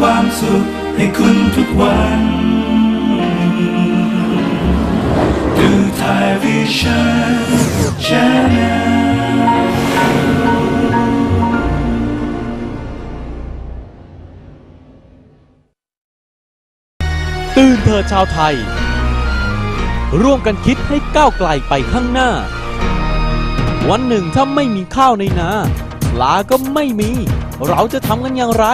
ความสุขให้คุณทุกวันดูไทยวิชั่นชแนลตื่นเถิดชาวไทย ร่วมกันคิดให้ก้าวไกลไปข้างหน้า วันหนึ่งถ้าไม่มีข้าวในนาปลาก็ไม่มี เราจะทำกันอย่างไร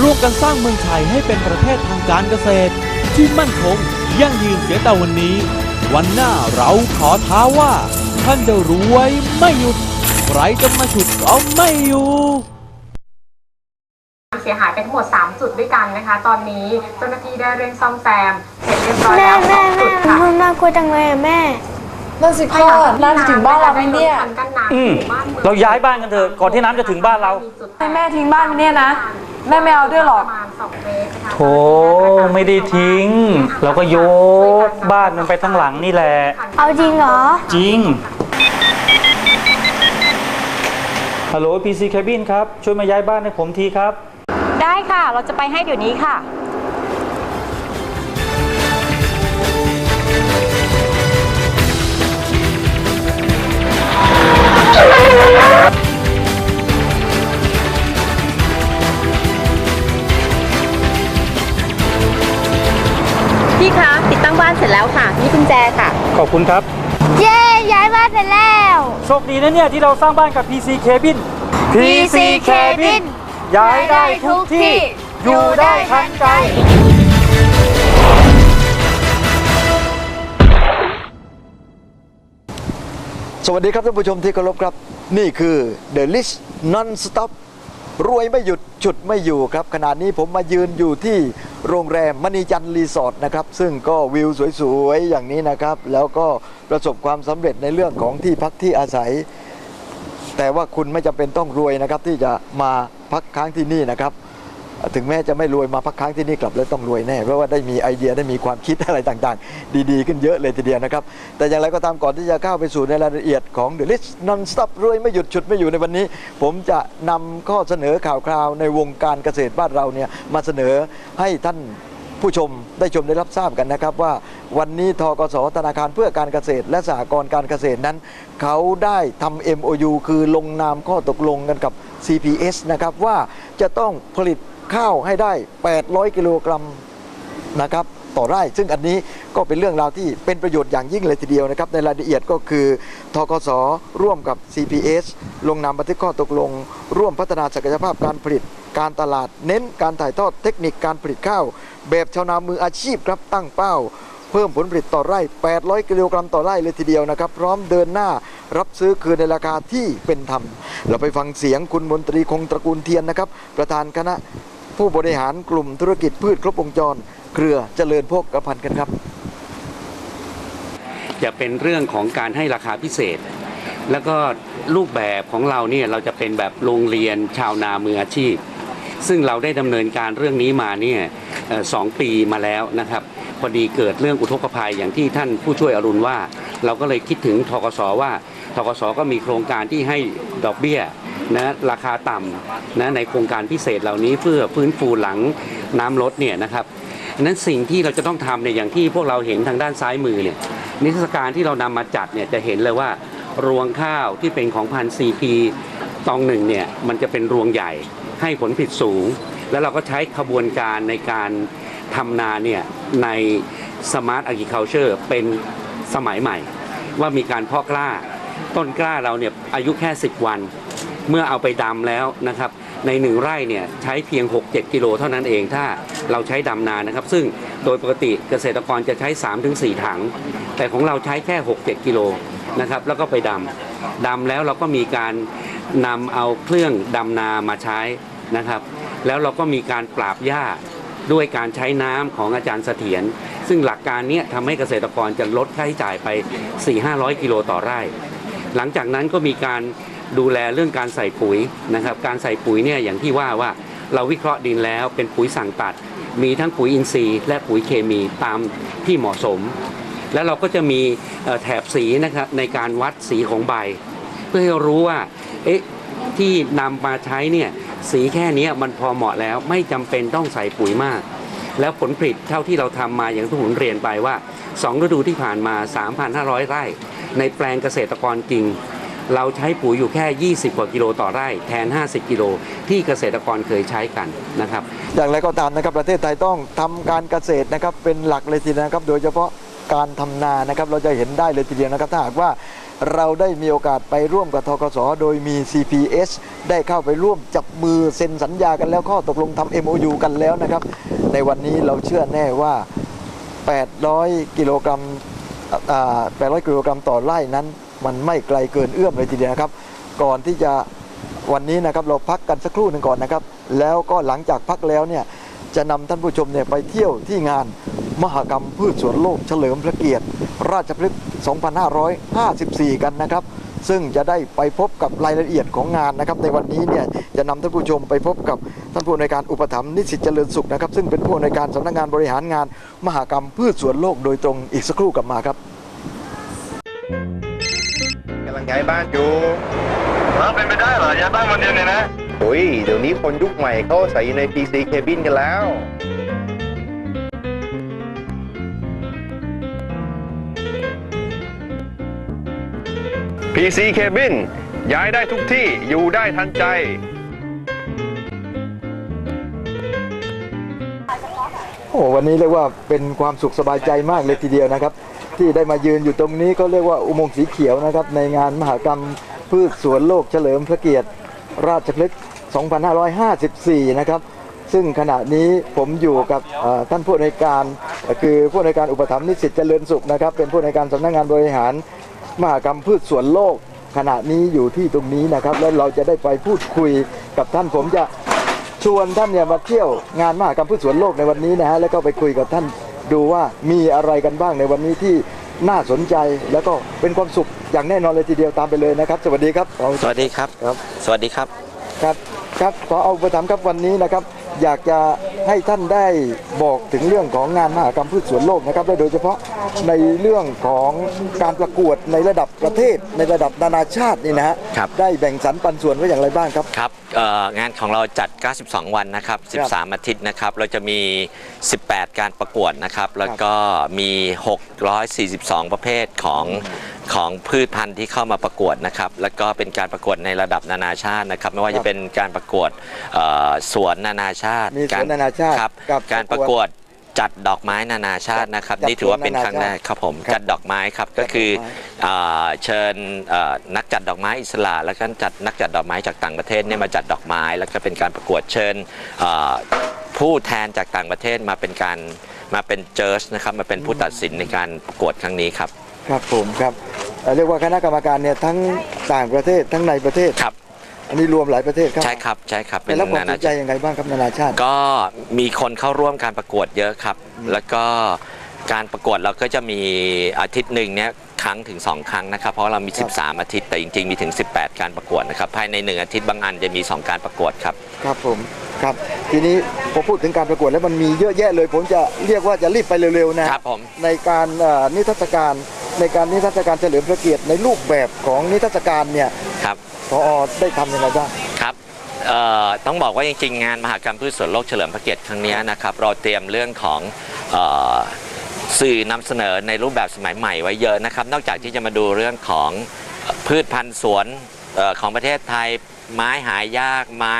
ร่วมกันสร้างเมืองไทยให้เป็นประเทศทางการเกษตร ที่มั่นคงยั่งยืนเสียแต่วันนี้ วันหน้าเราขอท้าว่า ท่านจะรวยไม่หยุดใครจะมาฉุดก็ไม่อยู่เสียหายไปทั้งหมด 3 จุดด้วยกันนะคะ ตอนนี้เจ้าหน้าที่ได้เร่งซ่อมแซมเสร็จเรียบร้อยแม่แล้วสแม่องจุแม่ดค่ะมันน่ากลัวจังเลยอะแม่ นั่นสิพ่อน้ำจะถึงบ้านเราไหมเนี่ย อืมเราย้ายบ้านกันเถอะก่อนที่น้ำจะถึงบ้านเราให้แม่ทิ้งบ้านไปเนี่ยนะ แม่ไม่เอาด้วยหรอกประมาณสองเมตรนะคะโถไม่ได้ทิ้ง เราก็ยกบ้านมันไปทั้งหลังนี่แหละ เอาจริงเหรอ จริง ฮัลโหล PC Cabin ครับ ช่วยมาย้ายบ้านให้ผมทีครับ ได้ค่ะ เราจะไปให้เดี๋ยวนี้ค่ะ พี่คะติดตั้งบ้านเสร็จแล้วค่ะนี่กุญแจค่ะ ขอบคุณครับ เย้ย้ายบ้านเสร็จแล้ว โชคดีนะเนี่ยที่เราสร้างบ้านกับ PC Cabin PC Cabin ย้ายได้ทุกที่ อยู่ได้ทันใจสวัสดีครับท่านผู้ชมที่เคารพครับ นี่คือ The List Non Stop รวยไม่หยุดฉุดไม่อยู่ครับขณะนี้ผมมายืนอยู่ที่โรงแรมมณีจันทร์รีสอร์ทนะครับ ซึ่งก็วิวสวยๆ อย่างนี้นะครับ แล้วก็ประสบความสำเร็จในเรื่องของที่พักที่อาศัย แต่ว่าคุณไม่จำเป็นต้องรวยนะครับที่จะมาพักค้างที่นี่นะครับ ถึงแม้จะไม่รวยมาพักค้างที่นี่กลับแล้วต้องรวยแน่ เพราะว่าได้มีไอเดียได้มีความคิดอะไรต่างๆ ดีๆ ขึ้นเยอะเลยทีเดียวนะครับ แต่อย่างไรก็ตามก่อนที่จะเข้าไปสู่ในรายละเอียดของ The List Non-Stop รวยไม่หยุดฉุดไม่อยู่ในวันนี้ ผมจะนำข้อเสนอข่าวคราวในวงการเกษตรบ้านเราเนี่ยมาเสนอให้ท่านผู้ชมได้ชมได้รับทราบกันนะครับว่าวันนี้ทกสธนาคารเพื่อการเกษตร และสหกรณ์การเกษตรนั้น เขาได้ทำ MOU คือลงนามข้อตกลงกันกับ CPS นะครับว่าจะต้องผลิต ข้าวให้ได้ 800 กิโลกรัมนะครับต่อไร่ ซึ่งอันนี้ก็เป็นเรื่องราวที่เป็นประโยชน์อย่างยิ่งเลยทีเดียวนะครับในรายละเอียดก็คือทกสร่วมกับ CPS ลงนามบันทึกข้อตกลง ร่วมพัฒนาศักยภาพการผลิต การตลาดเน้นการถ่ายทอดเทคนิคการผลิตข้าว แบบชาวนามืออาชีพครับตั้งเป้า เพิ่มผลผลิตต่อไร่ 800 กิโลกรัมต่อไร่เลยทีเดียวนะครับ พร้อมเดินหน้ารับซื้อคืนในราคาที่เป็นธรรม เราไปฟังเสียงคุณมนตรีคงตระกูลเทียนนะครับ ประธานคณะ ผู้บริหารกลุ่มธุรกิจพืชครบวงจร เครือเจริญโภคภัณฑ์กันครับจะเป็นเรื่องของการให้ราคาพิเศษ แล้วก็รูปแบบของเราเนี่ยเราจะเป็นแบบโรงเรียนชาวนามืออาชีพ ซึ่งเราได้ดำเนินการเรื่องนี้มาเนี่ยสองปีมาแล้วนะครับ พอดีเกิดเรื่องอุทกภัยอย่างที่ท่านผู้ช่วยอรุณว่า เราก็เลยคิดถึงทกสว่าทกสก็มีโครงการที่ให้ดอกเบี้ย นะราคาต่ำนะในโครงการพิเศษเหล่านี้เพื่อฟื้นฟูหลังน้ำลดเนี่ยนะครับนั้นสิ่งที่เราจะต้องทำเนี่ยอย่างที่พวกเราเห็นทางด้านซ้ายมือเนี่ยนิทรรศการที่เรานำมาจัดเนี่ยจะเห็นเลยว่ารวงข้าวที่เป็นของพันซีพีตองหนึ่งเนี่ยมันจะเป็นรวงใหญ่ให้ผลผลิตสูง แล้วเราก็ใช้ขบวนการในการทำนาเนี่ยในสมาร์ท a g r i คัลเ r e เป็นสมัยใหม่ ว่ามีการเพาะกล้า ต้นกล้าเราเนี่ยอายุแค่ 10 วัน เมื่อเอาไปดำแล้วนะครับ ในหนึ่งไร่เนี่ยใช้เพียง 6-7 กิโลเท่านั้นเองถ้าเราใช้ดำนานะครับ ซึ่งโดยปกติเกษตรกรจะใช้ 3-4 ถัง แต่ของเราใช้แค่ 6-7 กิโลนะครับ แล้วก็ไปดำดำแล้วเราก็มีการนำเอาเครื่องดำนามาใช้นะครับ แล้วเราก็มีการปราบหญ้าด้วยการใช้น้ำของอาจารย์เสถียรซึ่งหลักการนี้ทำให้เกษตรกรจะลดค่าใช้จ่ายไป 4-500 กิโลต่อไร่ หลังจากนั้นก็มีการ ดูแลเรื่องการใส่ปุ๋ยนะครับ การใส่ปุ๋ยเนี่ยอย่างที่ว่าว่าเราวิเคราะห์ดินแล้วเป็นปุ๋ยสั่งตัด มีทั้งปุ๋ยอินทรีย์ และปุ๋ยเคมีตามที่เหมาะสม แล้วเราก็จะมีแถบสีนะครับในการวัดสีของใบ เพื่อให้รู้ว่าเอ๊ะที่นำมาใช้เนี่ยสีแค่นี้มันพอเหมาะแล้วไม่จำเป็นต้องใส่ปุ๋ยมาก แล้วผลผลิตเท่าที่เราทำมาอย่างที่ผมเรียนไปว่า 2 ฤดูที่ผ่านมา 3,500 ไร่ ในแปลงเกษตรกรจริง เราใช้ปุ๋ยอยู่แค่ 20 กว่ากิโลต่อไร่แทน 50 กิโลที่เกษตรกรเคยใช้กันนะครับ อย่างไรก็ตามนะครับประเทศไทยต้องทำการเกษตรนะครับเป็นหลักเลยทีเดียวนะครับ โดยเฉพาะการทำนานะครับเราจะเห็นได้เลยทีเดียวนะครับถ้าหากว่าเราได้มีโอกาสไปร่วมกับทกสโดยมี CPS ได้เข้าไปร่วมจับมือเซ็นสัญญากันแล้วข้อตกลงทำ MOU กันแล้วนะครับ ในวันนี้เราเชื่อแน่ว่า 800 กิโลกรัม800 กิโลกรัมต่อไร่นั้น มันไม่ไกลเกินเอื้อมเลยทีเดียวนะครับ ก่อนที่จะวันนี้นะครับเราพักกันสักครู่หนึ่งก่อนนะครับ แล้วก็หลังจากพักแล้วเนี่ยจะนำท่านผู้ชมเนี่ยไปเที่ยวที่งานมหกรรมพืชสวนโลกเฉลิมพระเกียรติ ราชพฤกษ์ 2554 กันนะครับ ซึ่งจะได้ไปพบกับรายละเอียดของงานนะครับ ในวันนี้เนี่ยจะนำท่านผู้ชมไปพบกับท่านผู้อำนวยการอุปถัมภ์นิสิตเจริญสุขนะครับ ซึ่งเป็นผู้อำนวยการสำนักงานบริหารงาน มหกรรมพืชสวนโลกโดยตรงอีกสักครู่กลับมาครับกำ ลังย้ายบ้านอยู่แล้วเป็นไปได้เหรอย้ายบ้านวันเดียวเนี่ยนะโอ้ยเดี๋ยวนี้คนยุคใหม่เขาใส่อยู่ใน PC Cabin กันแล้ว PC Cabin ย้ายได้ทุกที่อยู่ได้ทันใจ โอ้วันนี้เรียกว่าเป็นความสุขสบายใจมากเลยทีเดียวนะครับ ที่ได้มายืนอยู่ตรงนี้ก็เรียกว่าอุโมงค์สีเขียวนะครับ ในงานมหกรรมพืชสวนโลกเฉลิมพระเกียรติ ราชพฤกษ์2554 นะครับ ซึ่งขณะนี้ผมอยู่กับท่านผู้ในวยการคือผู้ในวยการอุปถัมภ์นิสิตเจริญสุขนะครับ เป็นผู้ในวยการสำนักงานบริหารมหกรรมพืชสวนโลกขณะนี้อยู่ที่ตรงนี้นะครับ แล้วเราจะได้ไปพูดคุยกับท่านผมจะ ชวนท่านเนี่ยมาเที่ยวงานมหกรรมพืชสวนโลกในวันนี้นะฮะแล้วก็ไปคุยกับท่านดูว่ามีอะไรกันบ้างในวันนี้ที่น่าสนใจแล้วก็เป็นความสุขอย่างแน่นอนเลยทีเดียวตามไปเลยนะครับ สวัสดีครับสวัสดีครับครับสวัสดีครับ ครับครับขอเอาไปถามครับวันนี้นะครับ อยากจะให้ท่านได้บอกถึงเรื่องของงานมหกรรมพืชสวนโลกนะครับและโดยเฉพาะในเรื่องของการประกวดในระดับประเทศ ในระดับนานาชาตินี่นะฮะครับ ได้แบ่งสรรปันส่วนไว้อย่างไรบ้างครับ ครับเอ่องานของเราจัด 92 วันนะครับครับ13 อาทิตย์นะครับ เราจะมี 18 การประกวดนะครับ แล้วก็มี 642 ประเภทของของพืชพันธุ์ที่เข้ามาประกวดนะครับ แล้วก็เป็นการประกวดในระดับนานาชาตินะครับ ไม่ว่าครัจะบเป็นการประกวดเอ่อสวนนานาชาติมีสวนนานาชาติครับกับการประกวดจัดดอกไม้นานาชาตินะครับจัดนี่ถือว่าเป็นสวนคนานารั้งแรกชาติครับผมครับจัดดอกไม้ครับจัก็ดดอกไม้คืออ่าเชิญเอ่อนักจัดดอกไม้อิสระ แล้วก็จัดนักจัดดอกไม้จากต่างประเทศเนี่ยมาจัดดอกไม้ แล้วก็เป็นการประกวดเชิญเอ่อผู้แทนจากต่างประเทศมาเป็นการมาเป็นเจิร์สนะครับมาเป็นผู้ตัดสินในการประกวดครั้งนี้ครับ ครับผมครับเอ่อเรียกว่าคณะกรรมการเนี่ยทั้งต่างประเทศทั้งในประเทศครับ อันนี้รวมหลายประเทศครับใช่ครับใช่ครับได้รับความสนานใจชาติยังไงบ้างครับนานาชาติ ก็มีคนเข้าร่วมการประกวดเยอะครับ แล้วก็การประกวดเราก็จะมีอาทิตย์หนึ่งเนี่ยครั้งถึง 2 ครั้งนะครับ เพราะเรามีครับ13 อาทิตย์ แต่จริงๆ มีถึง 18 การประกวดนะครับ ภายใน 1 อาทิตย์บางอันจะมี 2 การประกวดครับ ครับผมครับ ทีนี้พอพูดถึงการประกวดแล้วมันมีเยอะแยะเลย ผมจะเรียกว่าจะรีบไปเร็วๆนะครับผมในการเอ่อนิทรรศการ ในการนิทรรศการเฉลิมพระเกียรติในรูปแบบของนิทรรศการเนี่ยครับพอได้ทำยังไงบ้างครับเอ่อต้องบอกว่าจริงๆ งานมหากรรมพืชสวนโลกเฉลิมพระเกียรติครั้งนี้นะครับเราเตรียมเรื่องของเอ่อสื่อนำเสนอในรูปแบบสมัยใหม่ไว้เยอะนะครับ นอกจากที่จะมาดูเรื่องของพืชพันธุ์สวนเอ่อของประเทศไทย ไม้หายากไม้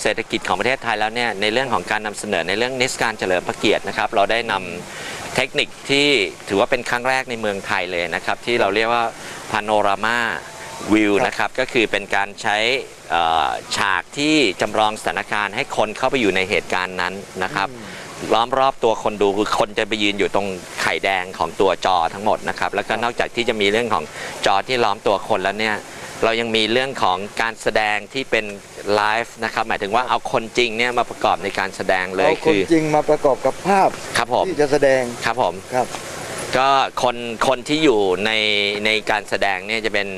เศรษฐกิจของประเทศไทยแล้วเนี่ยในเรื่องของการนำเสนอในเรื่องนิทรรศการเฉลิมพระเกียรตินะครับ เราได้นำ เทคนิคที่ถือว่าเป็นครั้งแรกในเมืองไทยเลยนะครับ ที่เราเรียกว่าพาโนรามาวิวนะครับก็คือเป็นการใช้เอ่อฉากที่จำลองสถานการณ์ให้คนเข้าไปอยู่ในเหตุการณ์นั้นนะครับล้อมรอบตัวคนดูคือคนจะไปยืนอยู่ตรงไข่แดงของตัวจอทั้งหมดนะครับ แล้วก็นอกจากที่จะมีเรื่องของจอที่ล้อมตัวคนแล้วเนี่ย เรายังมีเรื่องของการแสดงที่เป็นไลฟ์นะครับหมายถึงว่าเอาคนจริงเนี่ยมาประกอบในการแสดงเลยเอาคคืนอจริงมาประกอบกับภาพครับผมที่จะแสดงครับผมครับ ก็คนคนที่อยู่ในในการแสดงเนี่ยจะเป็น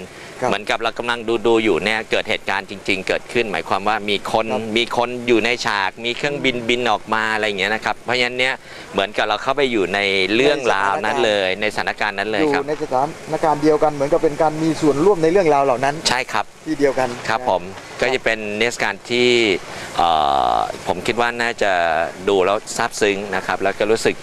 ครับ เหมือนกับเรากำลังดูดูอยู่เนี่ยเกิดเหตุการณ์จริง ๆ เกิดขึ้น หมายความว่ามีคนครับมีคนอยู่ในฉาก มีเครื่องบินบินออกมาอะไรอย่างเงี้ยนะครับเพราะฉะนั้นเนี่ยเหมือนกับเราเข้าไปอยู่ในเรื่องราวนั้นเลยในสถานการณ์นั้นเลยอยู่ครับในสถานการณ์เดียวกันเหมือนกับเป็นการมีส่วนร่วมในเรื่องราวเหล่านั้น ใช่ครับ ที่เดียวกันครับนะ ผมก็จะเป็นเนสการที่เอ่อผมคิดว่าน่าจะดูแล้วซาบซึ้งนะครับ แล้วก็รู้สึก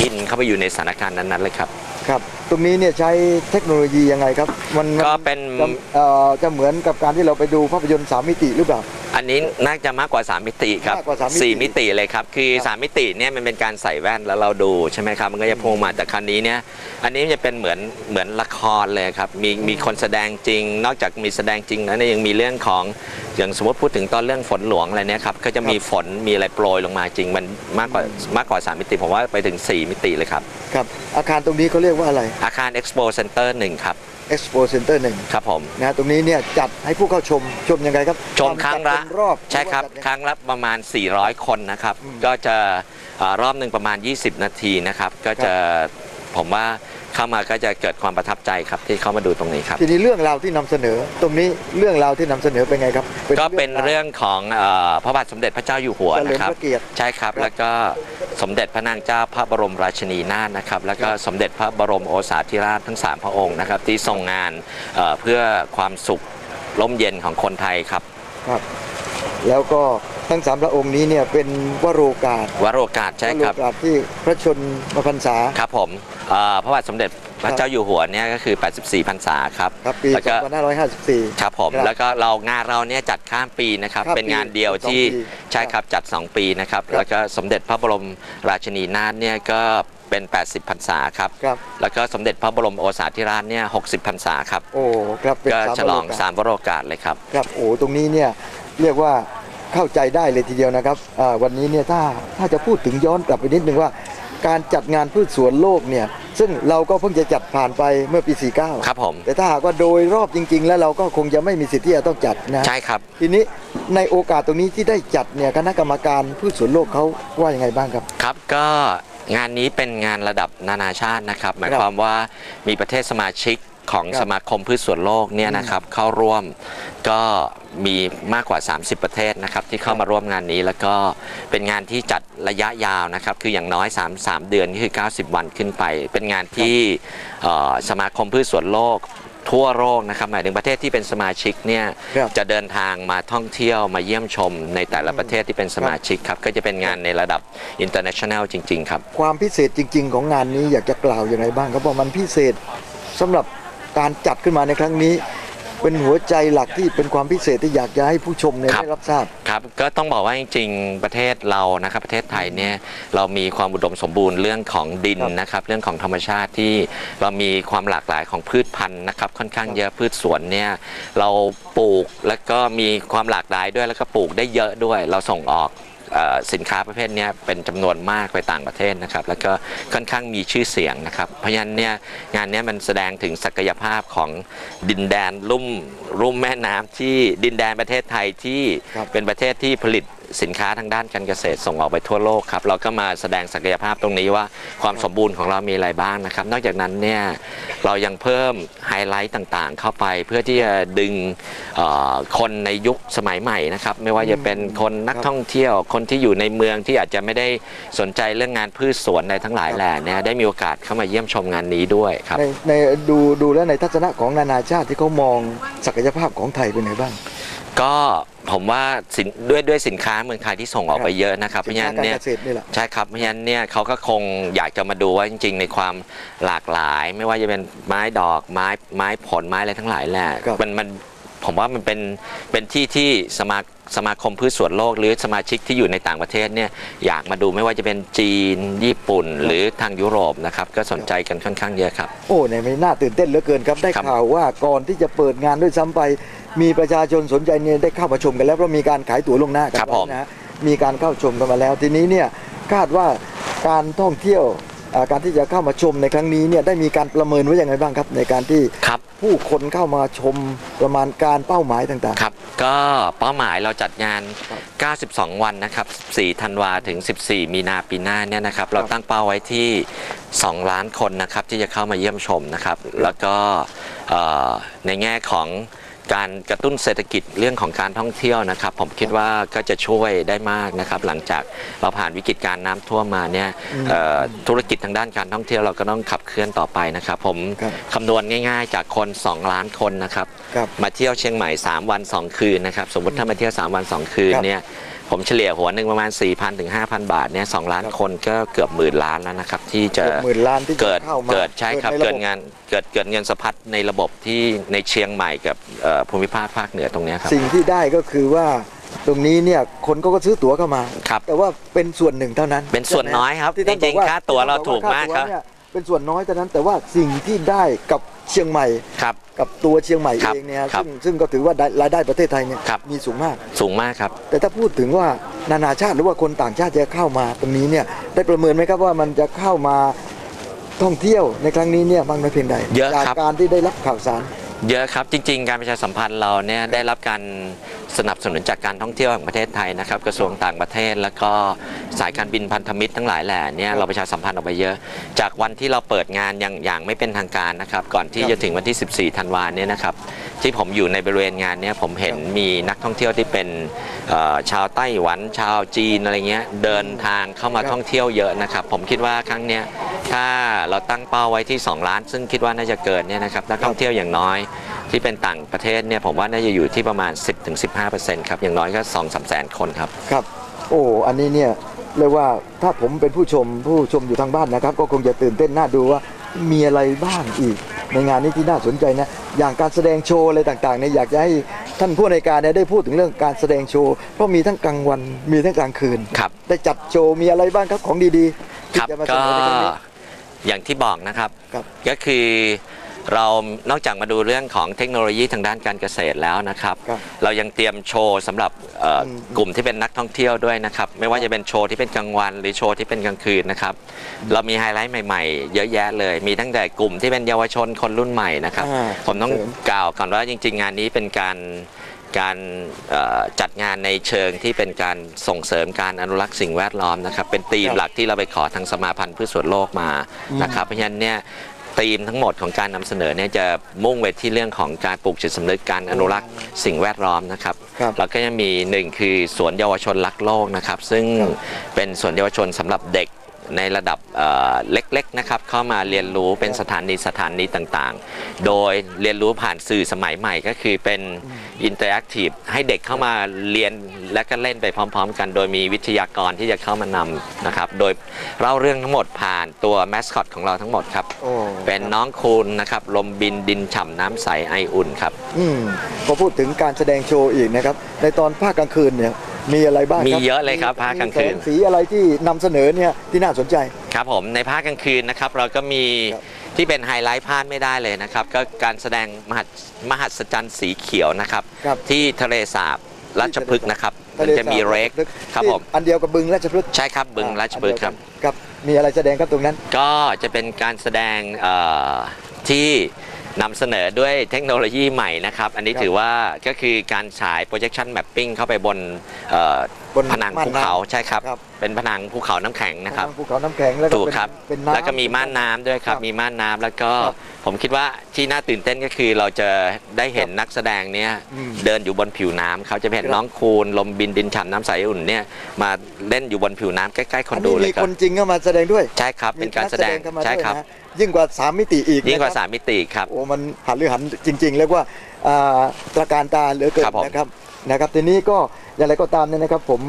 อินเข้าไปอยู่ในสถานการณ์นั้นๆเลยครับ ครับ ตรงนี้เนี่ยใช้เทคโนโลยียังไงครับ มันมันก็เป็นจะเอ่อจะเหมือนกับการที่เราไปดูภาพยนตร์สามมิติหรือเปล่า อันนี้น่าจะมากกว่า 3 มิติครับมากกว่าสามมิติ สี่มิติเลยครับ คือครับ3มิติเนี่ยมันเป็นการใส่แว่นแล้วเราดูใช่ไหมครับ มันก็จะพุ่งมาแต่คราวนี้เนี่ยอันนี้จะเป็นเหมือนเหมือนละครเลยครับ มีมีคนแสดงจริง นอกจากมีแสดงจริงแล้วเนี่ยยังมีเรื่องของอย่างสมมติพูดถึงตอนเรื่องฝนหลวงอะไรเนี่ยครับก็จะมีฝนมีอะไรโปรยลงมาจริง มันมากกว่ามากกว่า3มิติผมว่าไปถึง4มิติเลยครับ ครับ อาคารตรงนี้เขาเรียกว่าอะไร อาคาร Expo Center 1 ครับ Expo Center หนึ่งครับผมนะฮะตรงนี้เนี่ยจัดให้ผู้เข้าชมชมยังไงครับชมครั้งละจัดเป็นรอบใช่ครับหอว่าจัดยังไงครั้งละประมาณ 400 คนนะครับ ก็จะเอ่อรอบหนึ่งประมาณ 20 นาทีนะครับ ก็จะผมว่า เข้ามาก็จะเกิดความประทับใจครับที่เข้ามาดูตรงนี้ครับ ทีนี้เรื่องราวที่นำเสนอ ตรงนี้เรื่องราวที่นำเสนอเป็นไงครับก็เป็นเรื่องของเอ่อพระบาทสมเด็จพระเจ้าอยู่หัวเฉลิมนะครับ พระเกียรติ ใช่ครับแล้วก็สมเด็จพระนางเจ้าพระบรมราชินีนาถนะครับ แล้วก็สมเด็จพระบรมโอษาธิราชทั้ง 3 พระองค์นะครับ ที่ทรงงานเอ่อเพื่อความสุขร่มเย็นของคนไทยครับ ครับแล้วก็ ทั้งสามพระองค์นี้เนี่ยเป็นวโรกาสวโรกาสใช่ครับวโรกาสที่พระชนมพรรษาครับผมเอ่อพระบาทสมเด็จพระเจ้าอยู่หัวเนี่ยก็คือ 84พรรษาครับครับปีแล้วก็2554 ครับผมครับแล้วก็เรางานเราเนี่ยจัดข้ามปีนะครับข้ามปีเป็นงานเดียวที่สองปีใช่ครับจัด 2 ปีนะครับครับ แล้วก็สมเด็จพระบรมราชินีนาถเนี่ยก็เป็น 80พรรษาครับครับแล้วก็สมเด็จพระบรมโอษาธิราชเนี่ย 60พรรษาครับ โอ้ ครับเป็นก็สามฉลองวโรกาสสามวโรกาสเลยครับ ครับ โอ้ ตรงนี้เนี่ยเรียกว่า เข้าใจได้เลยทีเดียวนะครับอ่าวันนี้เนี่ยถ้าถ้าจะพูดถึงย้อนกลับไปนิดนึงว่า การจัดงานพืชสวนโลกเนี่ยซึ่งเราก็เพิ่งจะจัดผ่านไปเมื่อปี 49 ครับผม แต่ถ้าหากว่าโดยรอบจริง ๆ แล้วเราก็คงจะไม่มีสิทธิ์ที่จะต้องจัดนะ ใช่ครับ ทีนี้ในโอกาสตรงนี้ที่ได้จัดเนี่ยคณะกรรมการพืชสวนโลกเขาว่ายังไงบ้างครับ ครับก็งานนี้เป็นงานระดับนานาชาตินะครับ หมายครับความว่ามีประเทศสมาชิก ของครับสมาคมพืชสวนโลกเนี่ยนะครับเข้าร่วมก็มีมากกว่า 30 ประเทศนะครับที่เข้ามาร่วมงานนี้แล้วก็เป็นงานที่จัดระยะยาวนะครับคืออย่างน้อย 3 3 เดือนก็คือ 90 วันขึ้นไป เป็นงานที่เอ่อสมาคมพืชสวนโลกทั่วโลกนะครับหมายถึงประเทศที่เป็นสมาชิกเนี่ยครับจะเดินทางมาท่องเที่ยวมาเยี่ยมชมในแต่ละประเทศที่เป็นสมาชิกครับก็จะเป็นงานในระดับ international จริง ๆ ครับ ความพิเศษจริง ๆ ของงานนี้อยากจะกล่าวอย่างไรบ้างครับว่ามันพิเศษสำหรับ การจัดขึ้นมาในครั้งนี้ เป็นหัวใจหลักที่เป็นความพิเศษที่อยากจะให้ผู้ชมเนี่ยครับ ได้รับทราบ ครับก็ต้องบอกว่าจริงๆ ประเทศเรานะครับประเทศไทยเนี่ยเรามีความอุดมสมบูรณ์เรื่องของดินครับนะครับเรื่องของธรรมชาติที่เรามีความหลากหลายของพืชพันธุ์นะครับค่อนข้างเยอะพืชสวนเนี่ยเราปลูกแล้วก็มีความหลากหลายด้วยแล้วก็ปลูกได้เยอะด้วย เราส่งออกเอ่อ สินค้าประเภทเนี้ยเป็นจำนวนมากไปต่างประเทศนะครับ แล้วก็ค่อนข้างมีชื่อเสียงนะครับ เพราะฉะนั้นเนี่ยงานเนี้ยมันแสดงถึงศักยภาพของดินแดนลุ่มรุ่มแม่น้ำที่ดินแดนประเทศไทยที่ครับเป็นประเทศที่ผลิต สินค้าทางด้านการเกษตรส่งออกไปทั่วโลกครับเราก็มาแสดงศักยภาพตรงนี้ว่าความสมบูรณ์ของเรามีอะไรบ้างนะครับ นอกจากนั้นเนี่ยเรายังเพิ่มไฮไลท์ต่างๆ เข้าไปเพื่อที่จะดึงคนในยุคสมัยใหม่นะครับไม่ว่าจะเป็นคนนักท่องเที่ยวคนที่อยู่ในเมืองที่อาจจะไม่ได้สนใจเรื่องงานพืชสวนในทั้งหลายแหล่เนี่ยได้มีโอกาสเข้ามาเยี่ยมชมงานนี้ด้วยครับในดูดูแลในทัศนะของนานาชาติที่เขามองศักยภาพของไทยเป็นไงบ้าง ก็ผมว่าสินด้วยด้วยสินค้าเมืองไทยที่ส่งออกไปเยอะนะครับเพสิราะนฉะค้านั้นการเนี่ยเกษตรนี่แหละใช่ครับเพราะฉะนั้นเนี่ยเขาก็คงอยากจะมาดูว่าจริง ๆ ในความหลากหลาย ไม่ว่าจะเป็นไม้ดอกไม้ไม้ผลไม้อะไรทั้งหลายแหละครับมันมันผมว่ามันเป็นเป็นที่ที่สมาสมาคมพืชสวนโลก หรือสมาชิกที่อยู่ในต่างประเทศเนี่ยอยากมาดูไม่ว่าจะเป็นจีน ญี่ปุ่น หรือทางยุโรปนะครับก็สนใจกันค่อนข้างเยอะครับ โอ้ในไม่น่าตื่นเต้นเหลือเกินครับได้ครับข่าวว่าก่อนที่จะเปิดงานด้วยซ้ำไป มีประชาชนสนใจเนี่ยได้เข้ามาชมกันแล้วเพราะมีการขายตั๋วล่วงหน้ากันครับไว้ผม นะฮะมีการเข้าชมกันมาแล้ว ทีนี้เนี่ยคาดว่าการท่องเที่ยวอ่าการที่จะเข้ามาชมในครั้งนี้เนี่ยได้มีการประเมินไว้ยังไงบ้างครับในการที่ครับ ผู้คนเข้ามาชมประมาณการเป้าหมายต่าง ครับ ก็เป้าหมายเราจัดงาน 92 วันนะครับ4ธันวาถึง 14 มีนาปีหน้าเนี่ยนะครับ เราตั้งเป้าไว้ที่ 2 ล้านคนนะครับที่จะเข้ามาเยี่ยมชมนะครับ แล้วก็เอ่อในแง่ของ การกระตุ้นเศรษฐกิจเรื่องของการท่องเที่ยวนะครับ ผมคิดว่าก็จะช่วยได้มากนะครับ หลังจากเราผ่านวิกฤตการน้ำท่วมมาเนี่ยเอ่อธุรกิจทางด้านการท่องเที่ยวเราก็ต้องขับเคลื่อนต่อไปนะครับ ผมครับคำนวณง่าย ๆ จากคน 2 ล้านคนนะครับครับ มาเที่ยวเชียงใหม่ 3 วัน 2 คืนนะครับ สมมติถ้ามาเที่ยว 3 วัน 2 คืนครับเนี่ย ผมเฉลี่ยหัวหนึ่งประมาณ 4,000 ถึง 5,000 บาทเนี่ย2ล้านครับคนก็เกือบหมื่นล้านแล้วนะครับ ที่จะเกือบหมื่นล้านที่จะเกิดเข้ามาเกิดใช่ครับเกิดในระบบ เกิดงานเกิดเกิดเงินสะพัดในระบบที่ในเชียงใหม่กับเอ่อภูมิภาคภาคเหนือตรงเนี้ยครับ สิ่งที่ได้ก็คือว่าตรงนี้เนี่ยคนก็ก็ซื้อตั๋วเข้ามา ครับแต่ว่าเป็นส่วนหนึ่งเท่านั้นเป็นส่วนน้อยครับที่ท่านจริงๆบอกค่าตั๋วเราถูกมากครับที่ท่นอกว่ค่ตั๋วเนี่ย เป็นส่วนน้อยเท่านั้นแต่ว่าสิ่งที่ได้กับเชียงใหม่ ครับ กับตัวเชียงใหม่ครับเองเนี่ยครับ ซึ่งซึ่งก็ถือว่าได้รายได้ประเทศไทยเนี่ยครับ มีสูงมาก สูงมากครับ แต่ถ้าพูดถึงว่านานาชาติหรือว่าคนต่างชาติจะเข้ามาตรงนี้เนี่ยได้ประเมินไหมครับว่ามันจะเข้ามาท่องเที่ยวในครั้งนี้เนี่ยมากน้อยเพียงใดเยอะจากครับ การที่ได้รับข่าวสาร เยอะครับจริง ๆ การประชาสัมพันธ์เราเนี่ยได้รับการสนับสนุนจากการท่องเที่ยวแห่งประเทศไทยนะครับกระทรวงต่างประเทศ แล้วก็สายการบินพันธมิตรทั้งหลายแหล่เนี่ยเราประชาสัมพันธ์ออกไปเยอะ จากวันที่เราเปิดงานอย่างอย่างไม่เป็นทางการนะครับก่อนที่ครับจะถึงวันที่ 14 ธันวาเนี่ยนะครับที่ผมอยู่ในบริเวณงานเนี่ยผมเห็นครับมีนักท่องเที่ยวที่เป็นเอ่อชาวไต้หวัน ชาวจีนอะไรเงี้ยเดินทางเข้ามาครับท่องเที่ยวเยอะนะครับผมคิดว่าครั้งเนี้ยถ้าเราตั้งเป้าไว้ที่ 2 ล้าน ซึ่งคิดว่าน่าจะเกินเนี่ยนะครับนักท่องเที่ยวอย่างน้อย ที่เป็นต่างประเทศเนี่ยผมว่าน่าจะอยู่ที่ประมาณ 10-15%ครับอย่างน้อยก็2-3แสนคนครับ ครับ โอ้อันนี้เนี่ยเรียกว่าถ้าผมเป็นผู้ชมผู้ชมอยู่ทางบ้านนะครับ ก็คงจะตื่นเต้นน่าดูว่ามีอะไรบ้างอีก ในงานนี้ที่น่าสนใจนะอย่างการแสดงโชว์อะไรต่างๆเนี่ยอยากจะให้ท่านผู้ในวยการเนี่ยได้พูดถึงเรื่องการแสดงโชว์เพราะมีทั้งกลางวันมีทั้งกลางคืนครับ ได้จัดโชว์มีอะไรบ้างครับของดีๆที่ครับจะมาเสก็นอในครั้งนี้ อย่างที่บอกนะครับ ครับก็คือ เรานอกจากมาดูเรื่องของเทคโนโลยีทางด้านการเกษตรแล้วนะครับ ครับเรายังเตรียมโชว์สำหรับเอ่ออม กลุ่มที่เป็นนักท่องเที่ยวด้วยนะครับ ไม่ว่าจะเป็นโชว์ที่เป็นกลางวัน หรือโชว์ที่เป็นกลางคืนนะครับ เรามีไฮไลท์ใหม่ๆ เยอะแยะเลย มีตั้งแต่กลุ่มที่เป็นเยาวชนคนรุ่นใหม่นะครับ อ่าผมต้องเสริม กล่าวก่อนว่าจริง ๆ งานนี้เป็นการการเอ่อจัดงานในเชิงที่เป็นการส่งเสริมการอนุรักษ์สิ่งแวดล้อมนะครับ เป็นธีมครับหลักที่เราไปขอทางสมาพันธ์พืชสวนโลกมานะครับ เพราะฉะนั้นเนี่ย ธีมทั้งหมดของการนำเสนอเนี่ยจะมุ่งไปที่เรื่องของการปลูกจิตสำนึกการอนุรักษ์สิ่งแวดล้อมนะครับครับแล้วก็ยังมีหนึ่งคือสวนเยาวชนรักโลกนะครับ ซึ่งครับเป็นสวนเยาวชนสำหรับเด็ก ในระดับเอ่อเล็กๆนะครับเข้ามาเรียนรู้เป็นสถานีสถานีต่างๆ โดยเรียนรู้ผ่านสื่อสมัยใหม่ก็คือเป็นอินเตอร์แอคทีฟให้เด็กเข้ามาเรียนและก็เล่นไปพร้อม ๆ กัน โดยมีวิทยากรที่จะเข้ามานำนะครับ โดยเล่าเรื่องทั้งหมดผ่านตัวแมสคอตของเราทั้งหมดครับโอ้เป็นน้องคูณนะครับลมบินดินฉ่ำน้ำใสไออุ่นครับ อืมพอพูดถึงการแสดงโชว์อีกนะครับในตอนภาคกลางคืนเนี่ย มีอะไรบ้างครับมีเยอะเลยครับภาคกลางคืนมีแสสีอะไรที่นำเสนอเนี่ยที่น่าสนใจ ครับผมในภาคกลางคืนนะครับเราก็มีครับที่เป็นไฮไลท์พลาดไม่ได้เลยนะครับ ก็การแสดงมหัศมหัศจรรย์สีเขียวนะครับครับที่ทะเลสาบราชพฤกษ์นะครับทมันเลจะมีสาเรกาชพฤกษ์ครับที่ผมอันเดียวกับบึงราชพฤกษ์ใช่ครับบึงราชพฤกษ์ครับครับมีอะไรแสดงครับตรงนั้น ก็จะเป็นการแสดงเอ่อที่ นำเสนอด้วยเทคโนโลยีใหม่นะครับ อันนี้ครับถือว่าก็คือการฉาย projection mapping เข้าไปบนเอ่อบนผนังม่านภูเขาน้ำใช่ครับ ครับเป็นผนังภูเขาน้ำแข็งนะครับทางภูเขาน้ำแข็งแล้วก็ถูกเป็นครับ เป็นน้ำ แล้วก็มีม่านน้ำด้วยครับ ครับมีม่านน้ำแล้วก็ครับผมคิดว่าที่น่าตื่นเต้นก็คือเราจะได้เห็นนักแสดงเนี่ยอืมเดินอยู่บนผิวน้ำเขาจะเห็นครับ น้องคูณลมบินดินฉ่ำน้ำใสอุ่นเนี่ยมาเล่นอยู่บนผิวน้ำใกล้ๆคอนอันโดนี้เลมียครัคบนจริงเข้ามาแสดงด้วยใช่ครับ เป็นการแสดงมีนัเข้ามาใช่ด้วยครับ นะยิ่งกว่า3มิติอีกยิ่งกว่านะครับ3มิติครับ โอ้มันหันหรือหันจริง ๆ เรียกว่าอ่าตระการตาเหลือเกินครับผม นะครับ นะครับทีนี้ก็อย่างไรก็ตามเนี่ยนะครับ ผม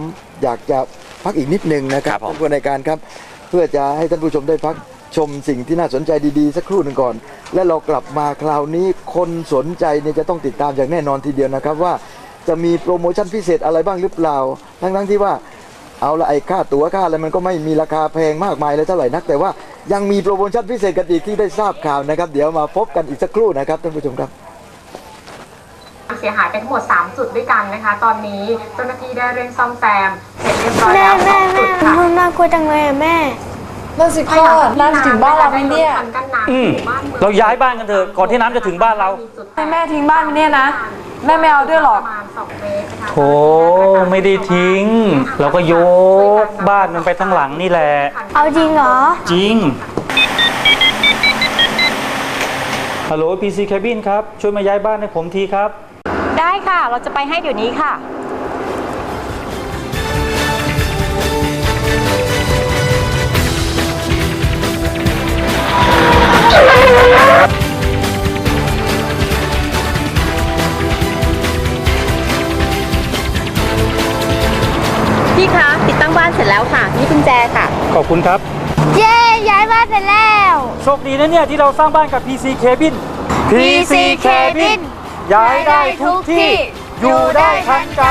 อยากจะพักอีกนิดนึงนะครัครับบผมท่านผู้ในการครับ เพื่อจะให้ท่านผู้ชมได้พักชมสิ่งที่น่าสนใจดีๆ สักครู่หนึ่งก่อน และเรากลับมาคราวนี้คนสนใจเนี่ยจะต้องติดตามอย่างแน่นอนทีเดียวนะครับว่าจะมีโปรโมชั่นพิเศษอะไรบ้างหรือเปล่า ทั้งๆที่ว่าเอาละไอ้ค่าตั๋วค่าอะไรมันก็ไม่มีราคาแพงมากมายเลยเท่าไหร่นัก แต่ว่ายังมีโปรโมชั่นพิเศษกันอีกที่ได้ทราบข่าวนะครับ เดี๋ยวมาพบกันอีกสักครู่นะครับท่านผู้ชมครับ เสียหายไปทั้งหมด 3 จุดด้วยกันนะคะ ตอนนี้เจ้าหน้าที่ได้เร่งซ่อมแซมเสร็จเรียบร้อยแม่แล้วสแม่องจุแม่ดค่ะมันน่ากลัวจังเลยอะแม่ นั่นสิพ่อน้ำจะถึงบ้านเราไหมเนี่ยอืมเราย้ายบ้านกันเถอะก่อนที่น้ำจะถึงบ้านเรา ให้แม่ทิ้งบ้านไปเนี่ยนะ แม่ไม่เอาด้วยหรอกโถไม่ได้ทิ้ง เราก็ยกบ้านมันไปทั้งหลังนี่แหละ เอาจริงเหรอ จริง ฮัลโหล PC Cabin ครับ ช่วยมาย้ายบ้านให้ผมทีครับ ได้ค่ะ เราจะไปให้เดี๋ยวนี้ค่ะ พี่คะ ติดตั้งบ้านเสร็จแล้วค่ะ นี่กุญแจค่ะ ขอบคุณครับ เย้ ย้ายบ้านเสร็จแล้ว โชคดีนะเนี่ยที่เราสร้างบ้านกับ PC Cabin PC Cabin ย้ายได้ทุกที่ อยู่ได้ทันใจ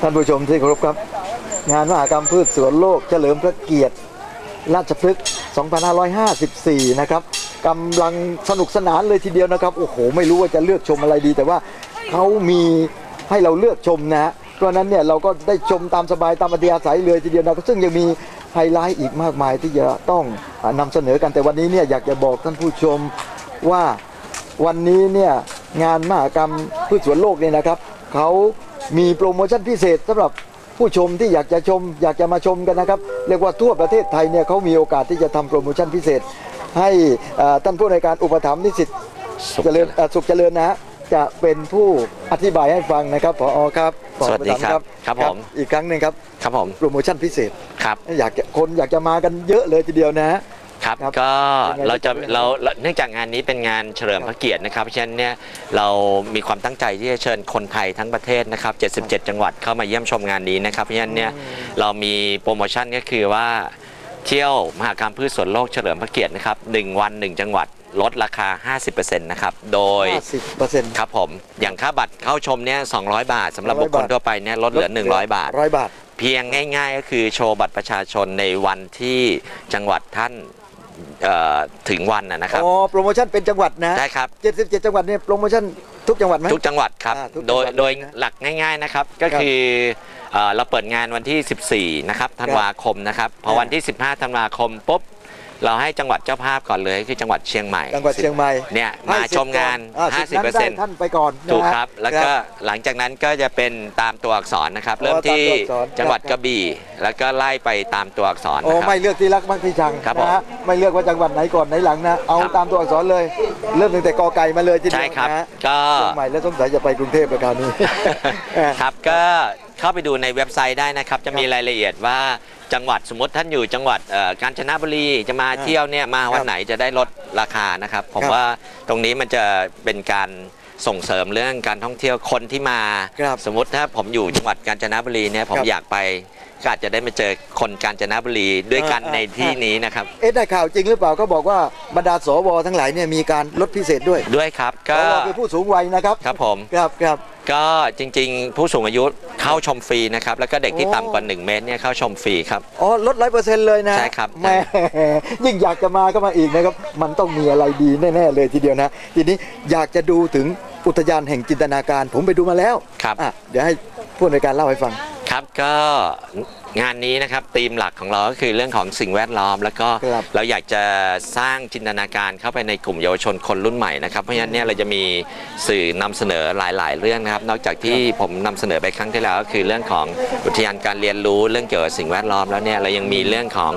ท่านผู้ชมที่เคารพครับ งานมหากรรมพืชสวนโลกเฉลิมพระเกียรติ ราชพฤกษ์ 2554 นะครับกำลังสนุกสนานเลยทีเดียวนะครับ โอ้โห ไม่รู้ว่าจะเลือกชมอะไรดี แต่ว่าเขามีให้เราเลือกชมนะฮะเพราะฉะนั้นเนี่ยเราก็ได้ชมตามสบายตามอัธยาศัยเลยทีเดียวนะซึ่งยังมี ไฮไลท์อีกมากมายที่จะต้องอานำเสนอกันแต่วันนี้เนี่ยอยากจะบอกท่านผู้ชมว่าวันนี้เนี่ยงานมหกรรมพืชสวนโลกเนี่ยนะครับเขามีโปรโมชั่นพิเศษสำหรับผู้ชมที่อยากจะชม อยากจะมาชมกันนะครับเรียกว่าทั่วประเทศไทยเนี่ยเขามีโอกาสที่จะทำโปรโมชั่นพิเศษ ให้เอ่อท่านผู้ในวยการอุปถัมภ์นิสิตเจริญเอ่อสุขเจริญนะฮะจะเป็นผู้อธิบายให้ฟังนะครับผอครับผอสวัสดีครับอุปถัมภ์ครับผมอีกครั้งหนึ่งครับ ครับผมโปรโมชั่นพิเศษครับอยากจะคนอยากจะมากันเยอะเลยทีเดียวนะฮะครับครับก็ยังไงเราจะจะเราเราเนื่องจากงานนี้เป็นงานเฉลิมพระเกียรตินะครับเพราะฉะนั้นเนี่ยเรามีความตั้งใจที่จะเชิญคนไทยทั้งประเทศนะครับ 77 จังหวัดเข้ามาเยี่ยมชมงานนี้นะครับเพราะฉะนั้นเนี่ยเรามีโปรโมชั่นก็คือว่าเที่ยวมหากรรมพืชสวนโลกเฉลิมพระเกียรตินะครับหนึ่งวันหนึ่งจังหวัดลดราคา 50%นะครับ โดย 50เปอร์เซ็นต์ครับผม อย่างค่าบัตรเข้าชมเนี่ย 200 บาท สำหรับบุคคลทั่วไปเนี่ย ลดเหลือ 100 บาทร้อยบาท เพียงง่ายๆ ก็คือโชว์บัตรประชาชนในวันที่จังหวัดท่านเอ่อถึงวันนะนะครับ อ๋อโปรโมชั่นเป็นจังหวัดนะได้ครับ 77 จังหวัดเนี่ยโปรโมชั่นทุกจังหวัดไหม ทุกจังหวัดครับ อ่าทุกจังโดหวัยดเลยนะโดยหลักง่ายๆนะครับ ก็ครับคือเอ่อเราเปิดงานวันที่ 14 นะครับ ธันวาคมนะครับ พอครับวันที่ 15 ธันวาคมปุ๊บ เราให้จังหวัดเจ้าภาพก่อนเลยคือจังหวัดเชียงใหม่จังหวัดเชียงใหม่เนี่ยมาให้สิทธิ์ชมงานก่ออ่สิทธิ์นั้นได้50%ท่านไปก่อนนะฮะถูกครับ แล้วก็ครับหลังจากนั้นก็จะเป็นตามตัวอักษรนะครับอ๋อเริ่มที่ตามตัวอักษรจังหวัดครับกระบี่ แล้วก็ไล่ไปตามตัวอักษรโอ้นะครับไม่เลือกที่รักมักที่ชังครับนะฮะไม่เลือกว่าจังหวัดไหนก่อนไหนหลังนะเอาครับตามตัวอักษรเลย เริ่มตั้งแต่กอไก่มาเลยทีเดีใช่ยวครับนะฮะก็เชียงใหม่แล้วสงสัยจะไปกรุงเทพแล้วคราวนี้ครับก็ เข้าไปดูในเว็บไซต์ได้นะครับ จะมีรายละเอียดว่าจังหวัดสมมติท่านอยู่จังหวัดเอ่อกาญจนบุรีจะมาเที่ยวเนี่ยมาวันไหนจะได้ลดราคานะครับ ผมครับว่าตรงนี้มันจะเป็นการส่งเสริมเรื่องการท่องเที่ยวคนที่มาครับสมมติถ้าผมอยู่จังหวัดกาญจนบุรีเนี่ยผมครับอยากไปก็อาจจะได้มาเจอคนกาญจนบุรีด้วยกันอ่าในที่อ่านี้นะครับ เอ๊ะได้ข่าวจริงหรือเปล่าก็บอกว่าบรรดาสวทั้งหลายเนี่ยมีการลดพิเศษด้วยด้วยครับสก็วคือผู้สูงวัยนะครับ ครับผมครับครับ ก็จริงๆ ผู้สูงอายุเข้าชมฟรีนะครับ แล้วก็เด็กที่โอ้ต่ำกว่า 1 เมตรเนี่ยเข้าชมฟรีครับ อ๋อ ลดร้อยเปอร์เซ็นต์เลยนะใช่ครับแหม่ยิ่งอยากจะมาก็มาอีกนะครับ มันต้องมีอะไรดีแน่ๆเลยทีเดียวนะ ทีนี้อยากจะดูถึงอุทยานแห่งจินตนาการผมไปดูมาแล้วครับ อะเดี๋ยวให้ผู้ในวยการเล่าให้ฟัง ครับก็ งานนี้นะครับธีมหลักของเราก็คือเรื่องของสิ่งแวดล้อม แล้วก็ครับ เราอยากจะสร้างจินตนาการเข้าไปในกลุ่มเยาวชนคนรุ่นใหม่นะครับเพราะฉะนั้นเนี่ยเราจะมีสื่อนำเสนอหลาย ๆ เรื่องนะครับ นอกจากที่ผมนำเสนอไปครั้งที่แล้วก็คือเรื่องของอุทยานการเรียนรู้เรื่องเกี่ยวกับสิ่งแวดล้อมแล้วเนี่ยเรายังมีเรื่องของ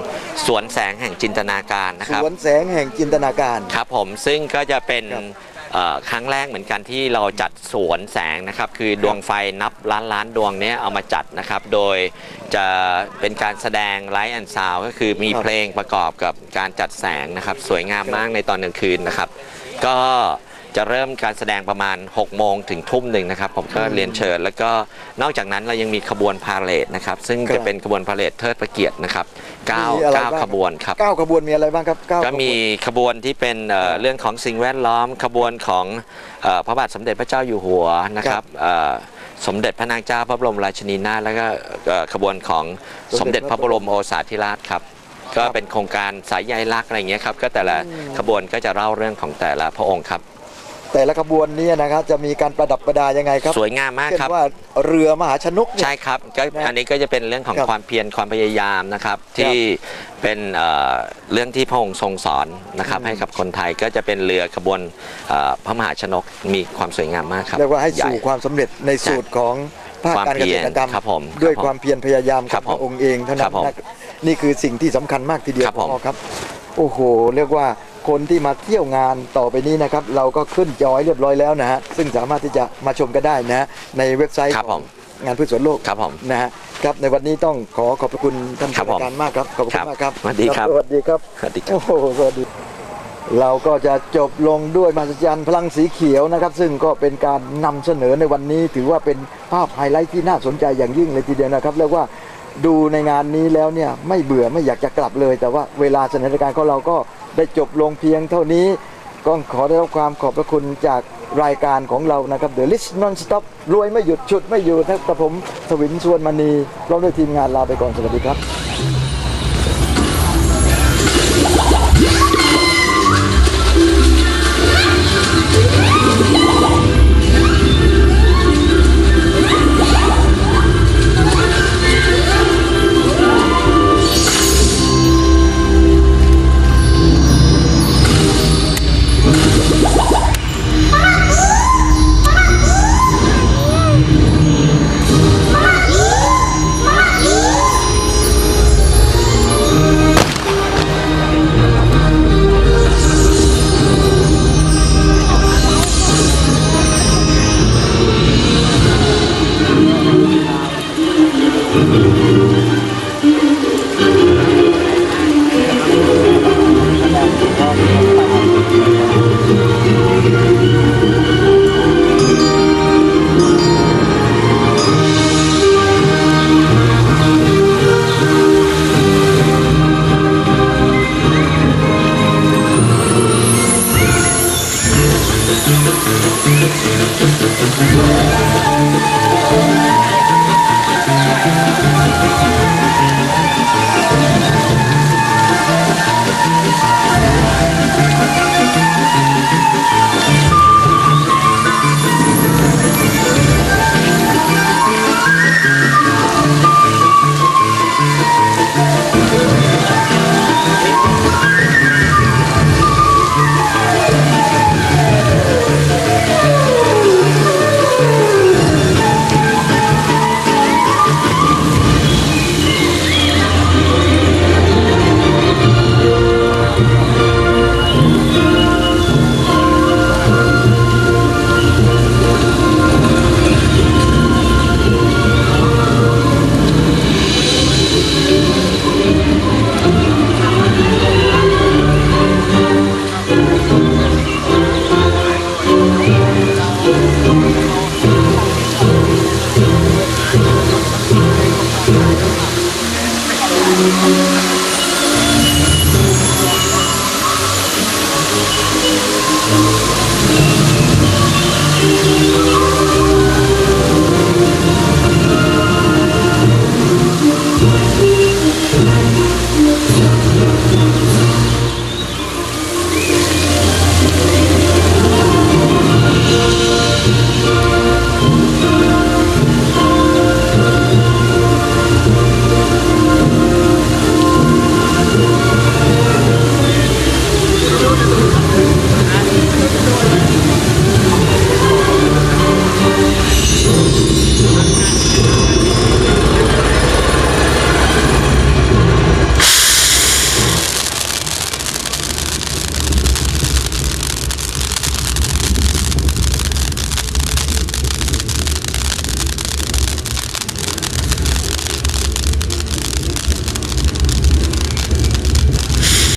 สวนแสงแห่งจินตนาการนะสครับ วนแสงแห่งจินตนาการ ครับผมซึ่งก็จะเป็นครับเอ่อครั้งแรกเหมือนกันที่เราจัดสวนแสงนะครับ คือดวงไฟนับล้านล้านดวงเนี้ยเอามาจัดนะครับ โดย จะเป็นการแสดงไลท์แอนด์ซาวก็คือมีครับเพลงประกอบกับการจัดแสงนะครับ สวยงามมากในตอนกลางคืนนะครับ ก็จะเริ่มการแสดงประมาณ 6 โมงถึงทุ่มหนึ่งนะครับ ผมก็เรียนเชิญ แล้วก็นอกจากนั้นเรายังมีขบวนพาเหรดนะครับ ซึ่งครัจะบเป็นขบวนพาเหรดเทิดพระเกียรตินะครับเก้ามีอะไรเก้าบ้างขบวนครับ เก้าขบวนมีอะไรบ้างครับเก้าก็มีขบวนที่เป็นเอ่อเรื่องของสิ่งแวดล้อม ขบวนของเอ่อพระบาทสมเด็จพระเจ้าอยู่หัวนะครับเอ่อ สมเด็จพระนางเจ้าพระบรมราชินีนาถแล้วก็เอ่อขบวนของสมเด็จพระบรมโอษาธิราชครับ ก็เป็นโครงการสายใยรักอะไรอย่างเงี้ยครับ ก็แต่ละขบวนก็จะเล่าเรื่องของแต่ละพระองค์ครับ แต่ละขบวนเนี้นะครับจะมีการประดับประดายังไงครับสวยงามมากเช่นครับว่าเรือมหาชนกเนี่ยใช่ครับก็นะอันนี้ก็จะเป็นเรื่องของครับความเพียรความพยายามนะครับที่เป็นเอ่อเรื่องที่พระองค์ทรงสอนนะครับอืมให้กับคนไทยก็จะเป็นเรือขบวนเอ่อพระมหาชนกมีความสวยงามมากครับเรียกว่าให้ญ่สู่ความสำเร็จในสูตรของภาคความการเกษตรกรรมเพียรครับผมด้วยครับผมความเพียรพยายามขครัองบพระองค์เองเท่านั้ครันบผมนะนี่คือสิ่งที่สำคัญมากทีเดียวครับผมพอครับโอ้โห เรียกว่า คนที่มาเที่ยวงานต่อไปนี้นะครับ เราก็ขึ้นจอยเรียบร้อยแล้วนะฮะซึ่งสามารถที่จะมาชมกันได้นะฮะในเว็บไซต์ครับขผองมงานพืชสวนโลกครับผมนะฮะครับในวันนี้ต้องขอขอบพระคุณท่านครับผู้ผมการมากครับขอบคุณมากครับสวัสดีครับสวัสดีครับสวัสดีครับโอ้โหสวัสดี เราก็จะจบลงด้วยมหัศจรรย์พลังสีเขียวนะครับ ซึ่งก็เป็นการนำเสนอในวันนี้ถือว่าเป็นภาพไฮไลท์ที่น่าสนใจอย่างยิ่งเลยทีเดียวนะครับเรียกว่าดูในงานนี้แล้วเนี่ยไม่เบื่อไม่อยากจะกลับเลย แต่ว่าเวลาสถานการณ์ของเราก็ ได้จบลงเพียงเท่านี้ก็ขอได้รับความขอบพระคุณจากรายการของเรานะครับ The List Non Stop รวยไม่หยุดชุดไม่อยู่นะครับกับผมสวินชวนมณีพร้อมด้วยทีมงานลาไปก่อนสวัสดีครับ